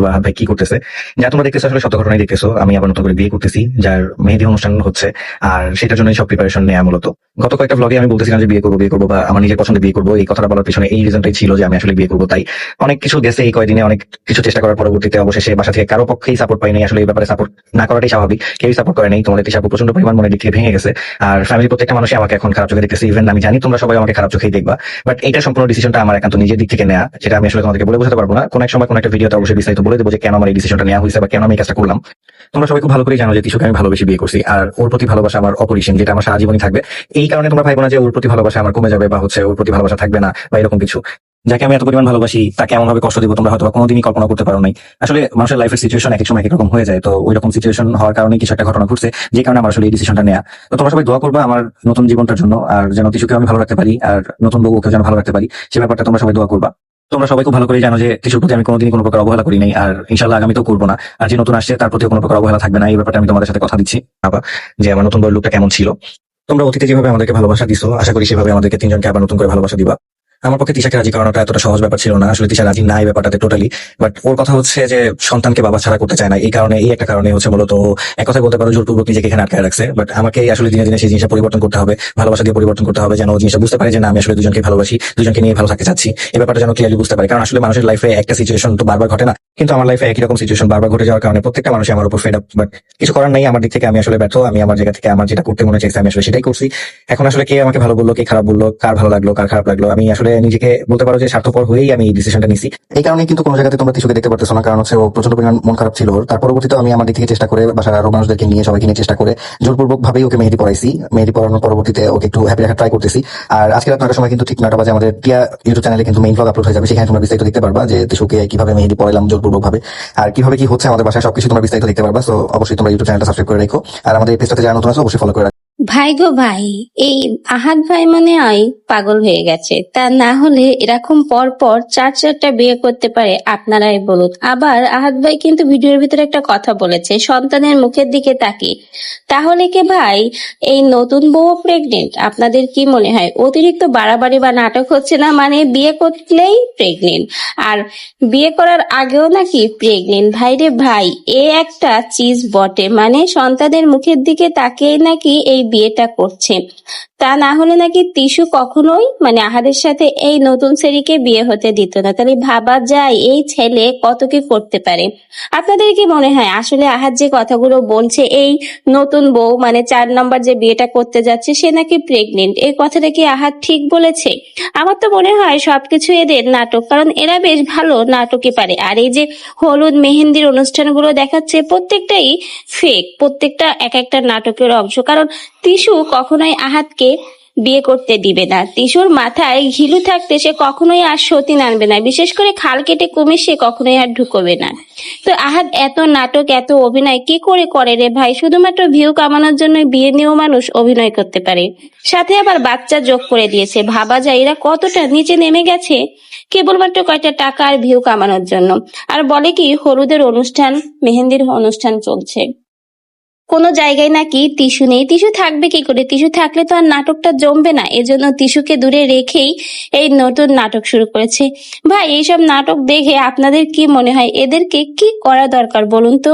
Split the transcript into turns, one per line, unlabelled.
ভাই কি করতেছে? যা তোমরা দেখতেছো, আসলে সত্য ঘটনাই দেখতেছো। আমি আবার নতুন করে বিয়ে করতেছি, যার মেহেদি অনুষ্ঠান হচ্ছে। আর সেটার জন্য সব প্রিপারেশন নেয়া মূলত। গত কয়েকটা ব্লগে আমি বলতেছিলাম যে বিয়ে করব বিয়ে করব বা আমার নিজের পছন্দে বিয়ে করব, এই কথাটা বলার পিছনে এই রিজনটাই ছিল যে আমি আসলে বিয়ে করব। তাই অনেক কিছু গেছে এই কয়দিনে, অনেক কিছু চেষ্টা করার পরবর্তীতে অবশেষে বাসা থেকে কারও পক্ষেই সাপোর্ট পাইনি আসলে এই ব্যাপারে সাপোর্ট না করাটাই স্বাভাবিক। কেউই সাপোর্ট করে নাই। তোমাদের সাপোর্ট প্রচণ্ড পরিমাণ মনের দিক থেকে ভেঙে গেছে। আর ফ্যামিলি প্রত্যেকটা মানুষই আমাকে এখন খারাপ চোখে দেখতেছে। ইভেন আমি জানি তোমরা সবাই আমাকে খারাপ চোখেই দেখবা। বাট এটা সম্পূর্ণ ডিসিশনটা আমার একান্ত নিজের দিক থেকে নেওয়া যেটা আমি আসলে তোমাদেরকে বলে বোঝাতে পারব না। কোন এক সময় কোন একটা ভিডিওতে অবশ্যই বিস্তারিত বলে দেবো যে কেন আমার এই ডিসিশনটা নেওয়া হয়েছে বা কেন আমি কাজটা করলাম। তোমরা সবাই খুব ভালো করে জানো যে তিশুকে আমি ভালোবেসে বিয়ে করছি। আর ওর প্রতি ভালোবাসা আমার অপরিসীম, যেটা আমার সারা জীবনই থাকবে। এই কারণে তোমরা ভাইবো না যে ওর প্রতি ভালোবাসা আমার কমে যাবে বা হচ্ছে ওর প্রতি ভালোবাসা থাকবে না বা এরকম কিছু। যাকে আমি এত পরিমাণ ভালোবাসি, তাকে এমন ভাবে কষ্ট দিব তোমরা হয়তো কোনোদিনই কল্পনা করতে পারো নাই। আসলে মানুষের লাইফের সিচুয়েশন এক সময় এক এক রকম হয়ে যায়, তো ওই রকম সিচুয়েশন হওয়ার কারণে কিছু একটা ঘটনা ঘটছে, যে কারণে আমার আসলে এই ডিসিশনটা নেওয়া তো তোমরা সবাই দোয়া করবা আমার নতুন জীবনটার জন্য, আর যেন কিছুকে আমি ভালো রাখতে পারি, আর নতুন বউকে যেন ভালো রাখতে পারি, সে ব্যাপারটা তোমরা সবাই দোয়া করবা। তোমরা সবাই খুব ভালো করে জানো যে কিছুর প্রতি আমি কোনোদিন কোনো প্রকার অবহেলা করি নাই, আর ইনশাল্লাহ আগামী তো করব না। আর যে নতুন আসছে, তার প্রতি কোনো প্রকার অবহেলা থাকবে না, এই ব্যাপারটা আমি তোমাদের সাথে কথা দিচ্ছি। আবার যে আমার নতুন বই লুকটা কেমন ছিল। তোমরা অতীতে যেভাবে আমাদেরকে ভালোবাসা দিছো, আশা করি সেভাবে আমাদেরকে তিনজনকে আবার নতুন করে ভালোবাসা দিবা। আমার পক্ষে তিশাকে রাজি করানোটা এতটা সহজ ব্যাপার ছিল না, আসলে তিশা রাজি নাই ব্যাপারটাতে টোটালি বাট ওর কথা হচ্ছে যে সন্তানকে বাবা ছাড়া করতে চায় না, এই কারণে, এই একটা কারণে হচ্ছে মূলত এক কথা বলতে পারো জোরপূর্বক নিজেকে এখানে আটকায় রাখছে বাট আমাকে আসলে দিনে দিনে সেই জিনিসটা পরিবর্তন করতে হবে, ভালোবাসা দিয়ে পরিবর্তন করতে হবে, যেন জিনিসটা বুঝতে পারে যে না, আমি আসলে দুজনকে ভালোবাসি, দুজনকে নিয়ে ভালো থাকতে চাচ্ছি। এই ব্যাপারটা যেন ক্লিয়ারলি বুঝতে পারে, কারণ আসলে মানুষের লাইফে একটা সিচুয়েশন তো বারবার ঘটে না। কিন্তু আমার লাইফে একই রকম সিচুয়েশন বারবার ঘটে যাওয়ার কারণে প্রত্যেকটা মানুষ আমার উপর ফেড আপ বাট কিছু করার নাই। আমার দিক থেকে আমি আসলে ব্যর্থ। আমি আমার জায়গা থেকে আমার যেটা করতে মনে চাইছে, আমি আসলে সেটাই করছি। এখন আসলে কে আমাকে ভালো বলল, কে খারাপ বলল, কার ভালো লাগল, কার খারাপ লাগল, আমি আসলে নিজেকে বলতে পারো যে স্বার্থপর হয়েই আমি এই ডিসিশনটা নিছি। এই কারণে কিন্তু কোনো জায়গাতে তোমরা কিছুকে দেখতে পারতেছো না। কারণ হচ্ছে ও প্রচণ্ড পরিমাণ মন খারাপ ছিল। তার পরবর্তীতে আমি আমার দিক থেকে চেষ্টা করে বাসার আরও মানুষদেরকে নিয়ে, সবাইকে নিয়ে চেষ্টা করে জোরপূর্বক ভাবেই ওকে মেহেদি পড়াইছি মেহেদি পড়ানোর পরবর্তীতে ওকে একটু হ্যাপি রাখার ট্রাই করতেছি। আর আজকে রাত সময় কিন্তু ঠিক নয়টা বাজে আমাদের টিয়া ইউটিউব চ্যানেলে কিন্তু মেইন ব্লগ আপলোড হয়ে যাবে। সেখানে তোমরা বিস্তারিত দেখতে পারবা যে তিশুকে কীভাবে মেহেদি পড়াইলাম জোরপূর্বক ভাবে আর কীভাবে কি হচ্ছে আমাদের বাসায় সবকিছু তোমরা বিস্তারিত দেখতে পারবা অবশ্যই তোমরা ইউটিউব চ্যানেলটা সাবস্ক্রাইব করে রেখো। আর আমাদের এই পেজটাতে যারা নতুন আছে, অবশ্যই ফলো করে
ভাই গো ভাই, এই আহাদ ভাই মনে হয় পাগল হয়ে গেছে। তা না হলে এরকম পর পর চার চারটা বিয়ে করতে পারে আপনারাই বলুন। আবার আহাদ ভাই কিন্তু ভিডিওর ভিতরে একটা কথা বলেছে, সন্তানের মুখের দিকে তাকিয়ে। তাহলে কি ভাই, এই নতুন বউ প্রেগনেন্ট আপনাদের কি মনে হয়? অতিরিক্ত বাড়াবাড়ি বা নাটক হচ্ছে না? মানে বিয়ে করলেই প্রেগনেন্ট আর বিয়ে করার আগেও নাকি প্রেগনেন্ট ভাই রে ভাই, এ একটা চিজ বটে। মানে সন্তানের মুখের দিকে তাকিয়ে নাকি এই বিয়েটা করছে। তা না হলে নাকি তিশু কখনোই মানে আহারের সাথে এই নতুন সেরিকে বিয়ে হতে দিত না। তাহলে ভাবা যায় এই ছেলে কত কি করতে পারে। আপনাদের কি মনে হয়? আসলে আহার যে কথাগুলো বলছে, এই নতুন বউ মানে চার নম্বর যে বিয়েটা করতে যাচ্ছে, সে নাকি প্রেগনেন্ট এই কথাটা কি আহার ঠিক বলেছে? আমার তো মনে হয় সবকিছু এদের নাটক, কারণ এরা বেশ ভালো নাটকে পারে। আর এই যে হলুদ মেহেন্দির অনুষ্ঠানগুলো দেখাচ্ছে, প্রত্যেকটাই ফেক প্রত্যেকটা এক একটা নাটকের অংশ। কারণ তিশু কখনোই আহাতকে বিয়ে করতে দিবে না। তিশুর মাথায় ঘিলু থাকতে সে কখনোই আর সতী আনবে না। বিশেষ করে খাল কেটে কমে সে কখনোই আর ঢুকবে না। তো আহাত এত নাটক, এত অভিনয় কি করে করে রে ভাই? শুধুমাত্র ভিউ কামানোর জন্য বিয়ে নিয়েও মানুষ অভিনয় করতে পারে। সাথে আবার বাচ্চা যোগ করে দিয়েছে। ভাবা যায় এরা কতটা নিচে নেমে গেছে কেবলমাত্র কয়টা টাকা আর ভিউ কামানোর জন্য। আর বলে কি, হলুদের অনুষ্ঠান, মেহেন্দির অনুষ্ঠান চলছে। কোনো জায়গায় নাকি টিস্যু নেই। টিস্যু থাকবে কি করে? টিস্যু থাকলে তো আর নাটকটা জমবে না। এজন্য টিস্যুকে দূরে রেখেই এই নতুন নাটক শুরু করেছে। ভাই, এইসব নাটক দেখে আপনাদের কি মনে হয়? এদেরকে কি করা দরকার বলুন তো?